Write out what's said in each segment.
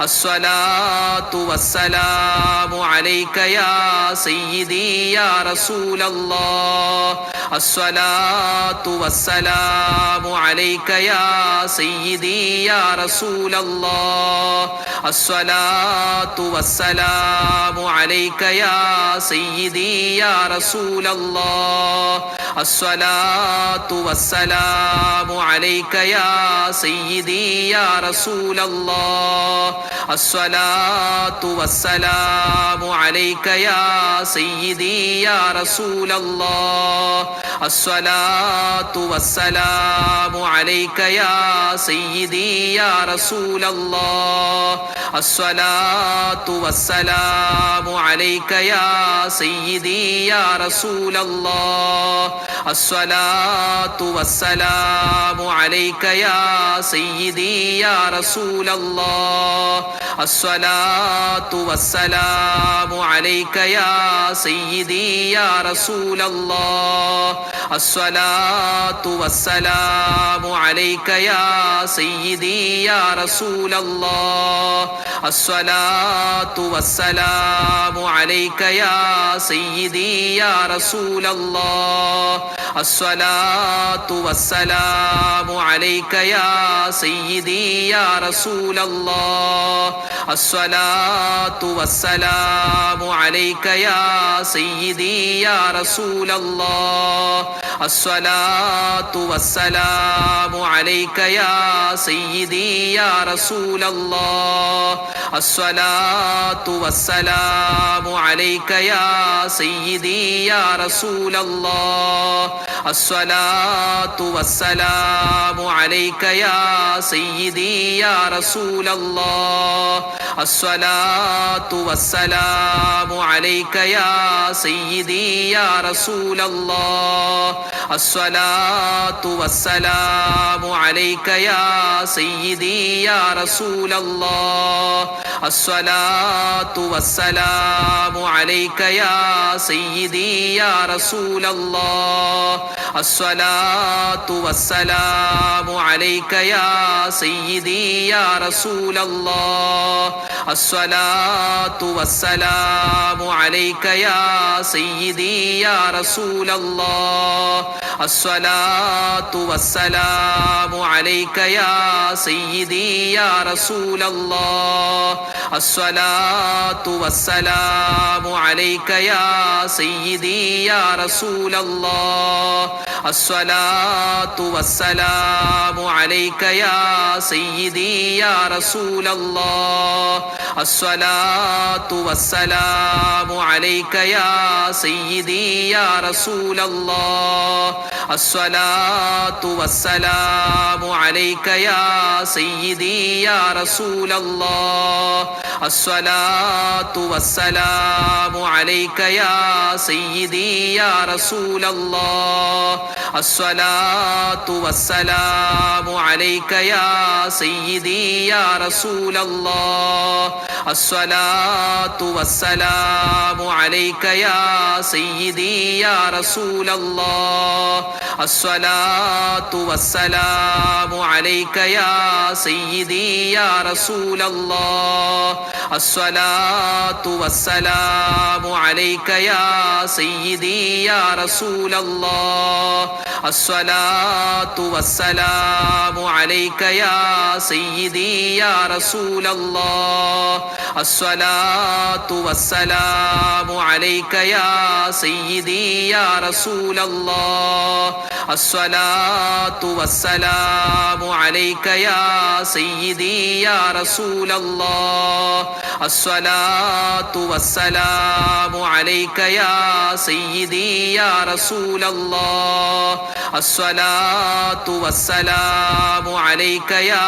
അസ്സലാത്തു വസ്സലാമു അലൈക യാ സയ്യിദി യാ റസൂലല്ലാഹ്. അസ്സലാത്തു വസ്സലാമു അലൈക യാ സയ്യിദി യാ റസൂലല്ലാഹ്. അസ്സലാത്തു വസ്സലാമു അലൈക യാ സയ്യിദി യാ റസൂലല്ലാഹ്. അസ്സലാത്തു വസ്സലാമു അലൈക യാ സയ്യിദി യാ റസൂലല്ലാഹ്. അസ്സലാത്തു വസ്സലാമു അലൈക യാ സയ്യിദി യാ റസൂലല്ലാഹ് അസ്സലാത്തു വസ്സലാമു അലൈക യാ സയ്യിദി യാ റസൂലല്ലാഹ് അസ്സലാത്തു വസ്സലാമു അലൈക യാ സയ്യിദി യാ റസൂലല്ലാഹ് അസ്സലാത്തു വസ്സലാമു അലൈക യാ സയ്യിദി യാ റസൂലല്ലാഹ് അസ്സലാത്തു വസ്സലാമു അലൈക യാ സയ്യിദി യാ റസൂലല്ലാഹ്. അസ്സലാത്തു വസ്സലാമു അലൈക യാ സയ്യിദി യാ റസൂലല്ലാഹ്. അസ്സലാത്തു വസ്സലാമു അലൈക യാ സയ്യിദി യാ റസൂലല്ലാഹ്. അസ്സലാത്തു വസ്സലാമു അലൈക യാ സയ്യിദി യാ റസൂലല്ലാഹ്. അസ്സലാത്തു വസ്സലാമു അലൈക യാ സയ്യിദി യാ റസൂലല്ലാഹ്. അസ്സലാത്തു വസ്സലാമു അലൈക യാ സയ്യിദി യാ റസൂലല്ലാഹ്. അസ്സലാത്തു വസ്സലാമു അലൈക യാ സയ്യിദി യാ റസൂലല്ലാഹ്. അസ്സലാത്തു വസ്സലാമു അലൈക യാ സയ്യിദി യാ റസൂലല്ലാഹ് അസ്സലാത്തു വസ്സലാമു അലൈക യാ സയ്യിദി യാ റസൂലല്ലാഹ്. അസ്സലാത്തു വസ്സലാമു അലൈക യാ സയ്യിദി യാ റസൂലല്ലാഹ്. അസ്സലാത്തു വസ്സലാമു അലൈക യാ സയ്യിദി യാ റസൂലല്ലാഹ്. അസ്സലാത്തു വസ്സലാമു അലൈക യാ സയ്യിദി യാ റസൂലല്ലാഹ്. അസ്സലാത്തു വസ്സലാമു അലൈക യാ സയ്യിദി യാ റസൂലല്ലാഹ്. അസ്സലാത്തു വസ്സലാമു അലൈക യാ സയ്യിദി യാ റസൂലല്ലാഹ്. അസ്സലാത്തു വസ്സലാമു അലൈക യാ സയ്യിദി യാ റസൂലല്ലാഹ്. അസ്സലാത്തു വസ്സലാമു അലൈക യാ സയ്യിദി യാ റസൂലല്ലാഹ് അസ്സലാത്തു വസ്സലാമു അലൈക യാ സയ്യിദി യാ റസൂലല്ലാഹ് അസ്സലാത്തു വസ്സലാമു അലൈക യാ സയ്യിദി യാ റസൂലല്ലാഹ് അസ്സലാത്തു വസ്സലാമു അലൈക യാ സയ്യിദി യാ റസൂലല്ലാഹ് അസ്സലാത്തു വസ്സലാമു അലൈക യാ സയ്യിദി യാ റസൂലല്ലാഹ് അസ്സലാത്തു വസ്സലാമു അലൈക യാ സയ്യിദി യാ റസൂലല്ലാഹ്. അസ്സലാത്തു വസ്സലാമു അലൈക യാ സയ്യിദി യാ റസൂലല്ലാഹ്. അസ്സലാത്തു വസ്സലാമു അലൈക യാ സയ്യിദി യാ റസൂലല്ലാഹ്. അസ്സലാത്തു വസ്സലാമു അലൈക യാ സയ്യിദി യാ റസൂലല്ലാഹ് അസ്സലാത്തു വസ്സലാമു അലൈക യാ സയ്യിദി യാ റസൂലല്ലാഹ്. അസ്സലാത്തു വസ്സലാമു അലൈക യാ സയ്യിദി യാ റസൂലല്ലാഹ്. അസ്സലാത്തു വസ്സലാമു അലൈക യാ സയ്യിദി യാ റസൂലല്ലാഹ്. അസ്സലാത്തു വസ്സലാമു അലൈക യാ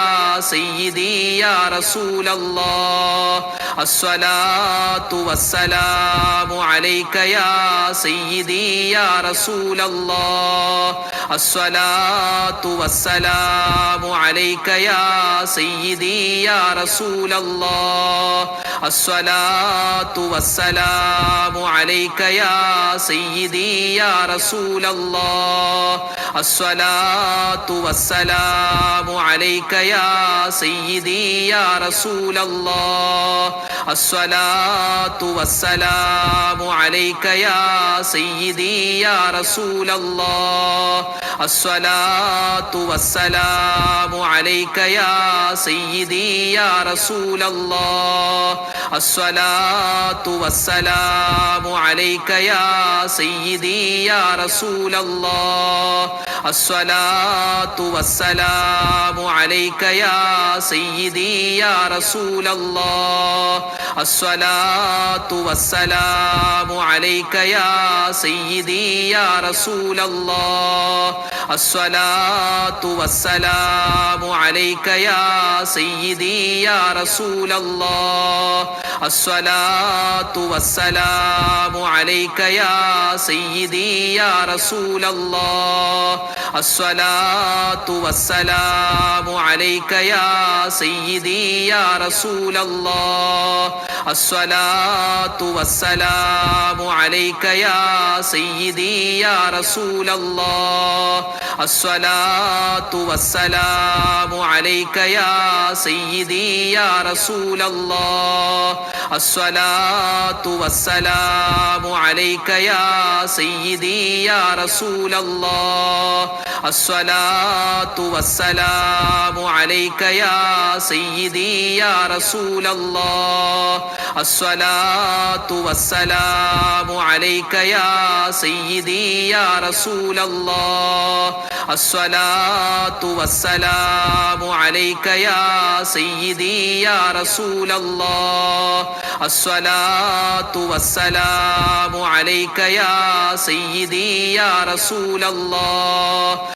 സയ്യിദി യാ റസൂലല്ലാഹ്. അസ്സലാത്തു വസ്സലാമു അലൈക യാ സയ്യിദി യാ റസൂലല്ലാഹ്. അസ്സലാത്തു വസ്സലാമു അലൈക യാ സയ്യിദി യാ റസൂലല്ലാഹ്. അസ്സലാത്തു വസ്സലാമു അലൈക യാ സയ്യിദി യാ റസൂലല്ലാഹ്. والسلام عليك يا سيدي يا رسول الله الصلاة والسلام عليك يا سيدي يا رسول الله അസ്സലാത്തു വസ്സലാമു അലൈക യാ സയ്യിദി യാ റസൂലല്ലാഹ്. അസ്സലാത്തു വസ്സലാമു അലൈക യാ സയ്യിദി യാ റസൂലല്ലാഹ്. അസ്സലാത്തു വസ്സലാമു അലൈക യാ സയ്യിദി യാ റസൂലല്ലാഹ്. അസ്സലാത്തു വസ്സലാമു അലൈക യാ സയ്യിദി യാ റസൂലല്ലാഹ്. അസ്സലാത്തു വസ്സലാമു അലൈക യാ സയ്യിദി യാ റസൂലല്ലാഹ്. അസ്സലാത്തു വസ്സലാമു അലൈക യാ സയ്യിദി യാ റസൂലല്ലാഹ്. അസ്സലാത്തു വസ്സലാമു അലൈക യാ സയ്യിദി യാ റസൂലല്ലാഹ്. والسلام عليك يا سيدي يا رسول الله الصلاة والسلام عليك يا سيدي يا رسول الله അസ്സലാത്തു വസ്സലാമു അലൈക യാ സയ്യിദി യാ റസൂലല്ലാഹ്. അസ്സലാത്തു വസ്സലാമു അലൈക യാ സയ്യിദി യാ റസൂലല്ലാഹ്. അസ്സലാത്തു വസ്സലാമു അലൈക യാ സയ്യിദി യാ റസൂലല്ലാഹ്. അസ്സലാത്തു വസ്സലാമു അലൈക യാ സയ്യിദി യാ റസൂലല്ലാഹ്. അസ്സലാത്തു വസ്സലാമു അലൈക യാ സയ്യിദി യാ റസൂലല്ലാഹ്. അസ്സലാത്തു വസ്സലാമു അലൈക യാ സയ്യിദി യാ റസൂലല്ലാഹ്. അസ്സലാത്തു വസ്സലാമു അലൈക യാ സയ്യിദി യാ റസൂലല്ലാഹ്.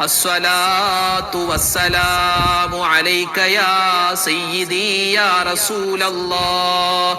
الصلاة والسلام عليك يا سيدي يا رسول الله.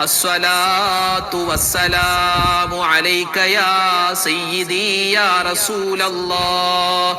الصلاة والسلام عليك يا سيدي يا رسول الله.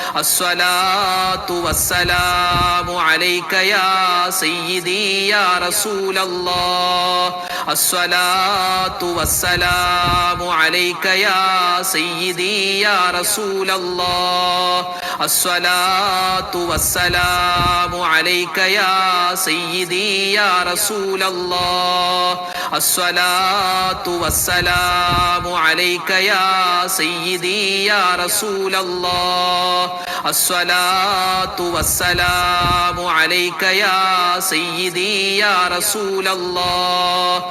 അസ്സലാത്തു വസ്സലാമു അലൈക യാ സയ്യിദി യാ റസൂലല്ലാഹ് അസ്സലാത്തു വസ്സലാമു അലൈക യാ സയ്യിദി യാ റസൂലല്ലാഹ്. അസ്സലാത്തു വസ്സലാമു അലൈക യാ സയ്യിദി യാ റസൂലല്ലാഹ്. അസ്സലാത്തു വസ്സലാമു അലൈക യാ സയ്യിദി യാ റസൂലല്ലാഹ്. അസ്സലാത്തു വസ്സലാമു അലൈക യാ സയ്യിദി യാ റസൂലല്ലാഹ്.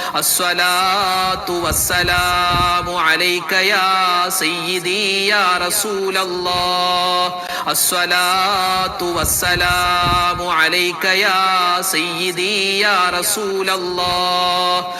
അസ്സലാത്തു വസ്സലാമു അലൈക യാ സയ്യിദി യാ റസൂലല്ലാഹ്. അസ്സലാത്തു വസ്സലാമു അലൈക യാ സയ്യിദി യാ റസൂലല്ലാഹ്.